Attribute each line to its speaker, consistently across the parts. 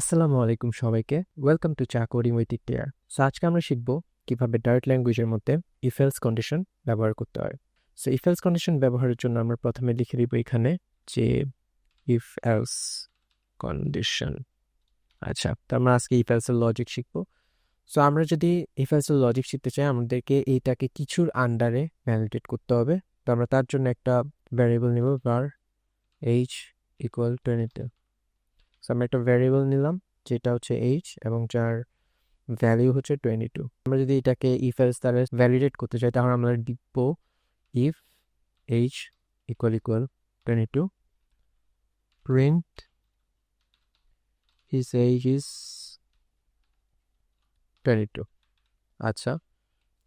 Speaker 1: আসসালামু আলাইকুম সবাইকে। ওয়েলকাম টু চা কোডিং উইথ ইটিয়ার সো আজকে আমরা শিখব কীভাবে ডার্ট ল্যাঙ্গুয়েজের মধ্যে ইফেলস কন্ডিশন ব্যবহার করতে হয়। সো ইফেলস কন্ডিশন ব্যবহারের জন্য আমরা প্রথমে লিখে দিব এখানে যে ইফ এলস কন্ডিশন আচ্ছা তো আমরা আজকে ইফেলসের লজিক শিখব। সো আমরা যদি ইফেলসের লজিক শিখতে চাই, আমাদেরকে এইটাকে কিছুর আন্ডারে ভ্যালিডেট করতে হবে। তো আমরা তার জন্য একটা ভ্যারিয়েবল নেব বার এইচ ইকুয়াল টোয়েন্টি আমরা একটা ভ্যারিয়েবল নিলাম, যেটা হচ্ছে এইচ এবং যার ভ্যালিউ হচ্ছে টোয়েন্টি টু আমরা যদি এটাকে ইফ এলস দ্বারা ভ্যালিডেট করতে চাই, তাহলে আমরা লিখব if age equal equal twenty two print his age is twenty two আচ্ছা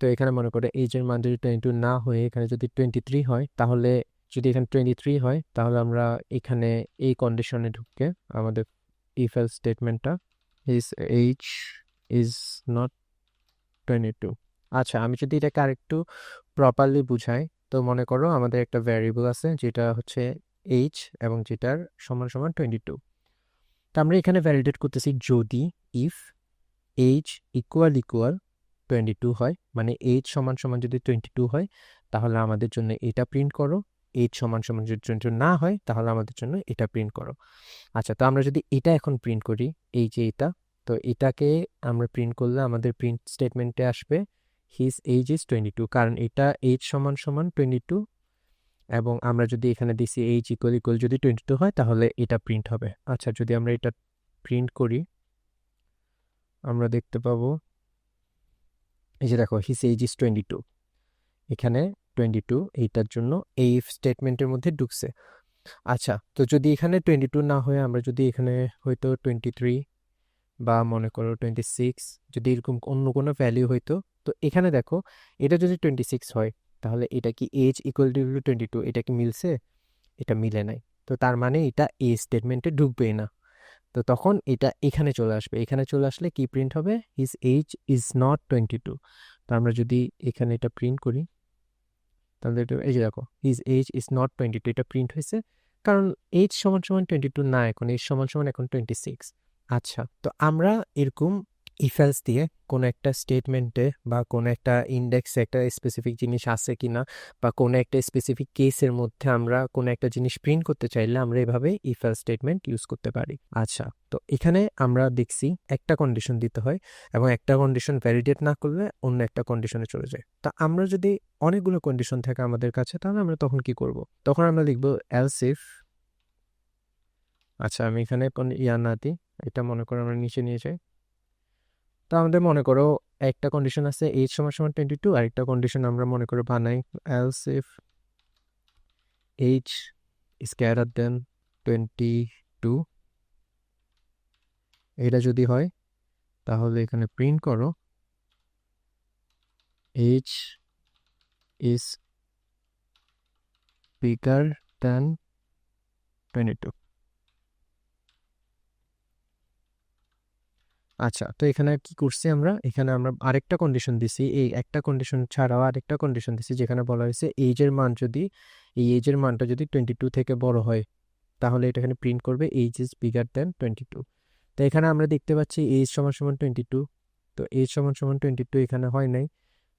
Speaker 1: তো এখানে মনে করে এইচের মান যদি টোয়েন্টি টু না হয়ে এখানে যদি টোয়েন্টি থ্রি হয়, তাহলে যদি এখানে টোয়েন্টি থ্রি হয়, তাহলে আমরা এখানে এই কন্ডিশনে ঢুকে আমাদের if else স্টেটমেন্টটা his age is not twenty two আচ্ছা আমি যদি এটাকে আরেকটু প্রপারলি বুঝাই, তো মনে করো আমাদের একটা ভ্যারিয়েবল আছে, যেটা হচ্ছে এইচ এবং যেটার সমান সমান টোয়েন্টি টু তো আমরা এখানে ভ্যালিডেট করতেছি যদি if age equal equal twenty two হয় মানে এইচ সমান সমান যদি টোয়েন্টি টু হয়, তাহলে আমাদের জন্য এটা প্রিন্ট করো এইচ সমান সমান যদি টোয়েন্টি না হয়, তাহলে আমাদের জন্য এটা প্রিন্ট করো। আচ্ছা তো আমরা যদি এটা এখন প্রিন্ট করি, এই যে এটা, তো এটাকে আমরা প্রিন্ট করলে আমাদের প্রিন্ট স্টেটমেন্টে আসবে his age is twenty two কারণ এটা এইচ সমান সমান টোয়েন্টি টু এবং আমরা যদি এখানে দিছি এইচ ইকুয়াল ইকুয়াল যদি টোয়েন্টি টু হয়, তাহলে এটা প্রিন্ট হবে। আচ্ছা যদি আমরা এটা প্রিন্ট করি, আমরা দেখতে পাবো, এই যে দেখো his age is twenty two এখানে টোয়েন্টি টু এইটার জন্য এই স্টেটমেন্টের মধ্যে ঢুকছে। আচ্ছা তো যদি এখানে টোয়েন্টি টু না হয়ে আমরা যদি এখানে হয়তো টোয়েন্টি থ্রি বা মনে করো টোয়েন্টি সিক্স যদি এরকম অন্য কোনো ভ্যালিউ হইতো, তো এখানে দেখো এটা যদি টোয়েন্টি সিক্স হয়, তাহলে এটা কি age equal to twenty two, এটা কি মিলছে? এটা মিলে নাই। তো তার মানে এটা এ স্টেটমেন্টে ঢুকবেই না। তো তখন এটা এখানে চলে আসবে। এখানে চলে আসলে কি প্রিন্ট হবে? His age is not twenty two. তো আমরা যদি এখানে এটা প্রিন্ট করি তাহলে এই যে দেখো his age is not twenty two এটা প্রিন্ট হয়েছে। কারণ এইজ সমান সমান টোয়েন্টি টু না, এখন এইজ সমান সমান এখন টোয়েন্টি সিক্স আচ্ছা তো আমরা এরকম ইফেলস দিয়ে কোনো একটা স্টেটমেন্টে বা কোনো একটা ইন্ডেক্সে একটা স্পেসিফিক জিনিস আছে কি না বা কোনো একটা স্পেসিফিক কেসের মধ্যে আমরা কোনো একটা জিনিস প্রিন্ট করতে চাইলে আমরা এভাবে ইফেল স্টেটমেন্ট ইউজ করতে পারি। আচ্ছা তো এখানে আমরা দেখছি একটা কন্ডিশন দিতে হয় এবং একটা কন্ডিশন ভ্যালিডেট না করলে অন্য একটা কন্ডিশনে চলে যায়। তা আমরা যদি অনেকগুলো কন্ডিশন থাকে আমাদের কাছে, তাহলে আমরা তখন কি করব? তখন আমরা লিখব এলস ইফ আচ্ছা আমি এখানে ইয়া না দিই, এটা মনে করো আমরা নিচে নিয়ে যাই। তো আমাদের মনে করো একটা কন্ডিশন আছে এইচ সমান সমান টোয়েন্টি টু আর একটা কন্ডিশন আমরা মনে করো বানাই এলস ইফ এইচ স্কোয়ার আর দেন টোয়েন্টি টু এটা যদি হয়, তাহলে এখানে প্রিন্ট করো age is than twenty two আচ্ছা তো এখানে কি করছি আমরা? এখানে আমরা আরেকটা কন্ডিশন দিছি। এই একটা কন্ডিশন ছাড়াও আরেকটা কন্ডিশন দিছি, যেখানে বলা হয়েছে এইজের মান যদি, এই এইজের মানটা যদি টোয়েন্টি টু থেকে বড় হয়, তাহলে এটা এখানে প্রিন্ট করবে age is bigger than twenty two তো এখানে আমরা দেখতে পাচ্ছি এইজ সমান সমান টোয়েন্টি টু তো এইজ সমান সমান টোয়েন্টি টু এখানে হয় নাই।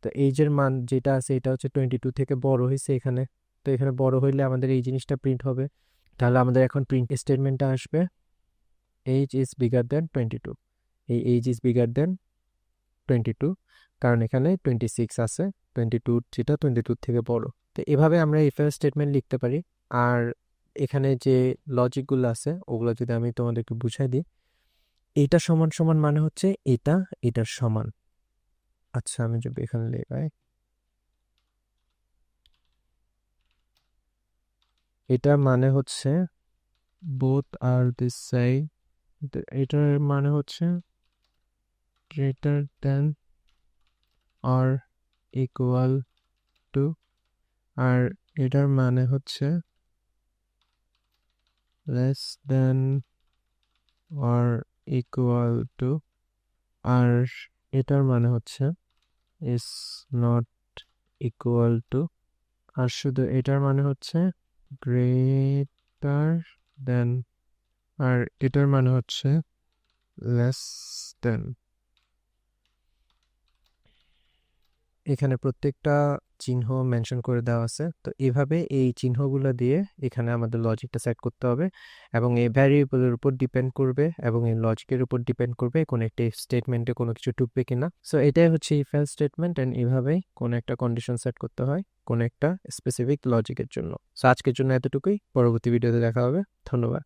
Speaker 1: তো এইজের মান যেটা আছে, এটা হচ্ছে টোয়েন্টি টু থেকে বড় হয়েছে এখানে। তো এখানে বড় হইলে আমাদের এই জিনিসটা প্রিন্ট হবে। তাহলে আমাদের এখন প্রিন্ট স্টেটমেন্টটা আসবে age is bigger than twenty two এই age is bigger than twenty two কারণ এখানে টোয়েন্টি সিক্স আছে টোয়েন্টি টু যেটা টোয়েন্টি টু থেকে বড়। তো এভাবে আমরা ইফেল স্টেটমেন্ট লিখতে পারি। আর এখানে যে লজিকগুলো আছে, ওগুলো যদি আমি তোমাদেরকে বুঝাই দিই, এটা সমান সমান মানে হচ্ছে এটা, এটার সমান। আচ্ছা আমি যদি এখানে লেখাই, এটা মানে হচ্ছে বোথ আর দিস সাই এটার মানে হচ্ছে greater than or equal to আর এটার মানে হচ্ছে less than or equal to আর এটার মানে হচ্ছে is not equal to আর শুধু এটার মানে হচ্ছে greater than আর এটার মানে হচ্ছে লেস দেন এখানে প্রত্যেকটা চিহ্ন মেনশন করে দেওয়া আছে। তো এভাবে এই চিহ্নগুলো দিয়ে এখানে আমাদের লজিকটা সেট করতে হবে এবং এই ভ্যারিয়েবলের উপর ডিপেন্ড করবে এবং এই লজিকের উপর ডিপেন্ড করবে কোন একটা স্টেটমেন্টে কোনো কিছু ঢুকবে কিনা। সো এটাই হচ্ছে ইফ এলস স্টেটমেন্ট অ্যান্ড এভাবেই কোনো একটা কন্ডিশন সেট করতে হয় কোনো একটা স্পেসিফিক লজিকের জন্য। সো আজকের জন্য এতটুকুই। পরবর্তী ভিডিওতে দেখা হবে। ধন্যবাদ।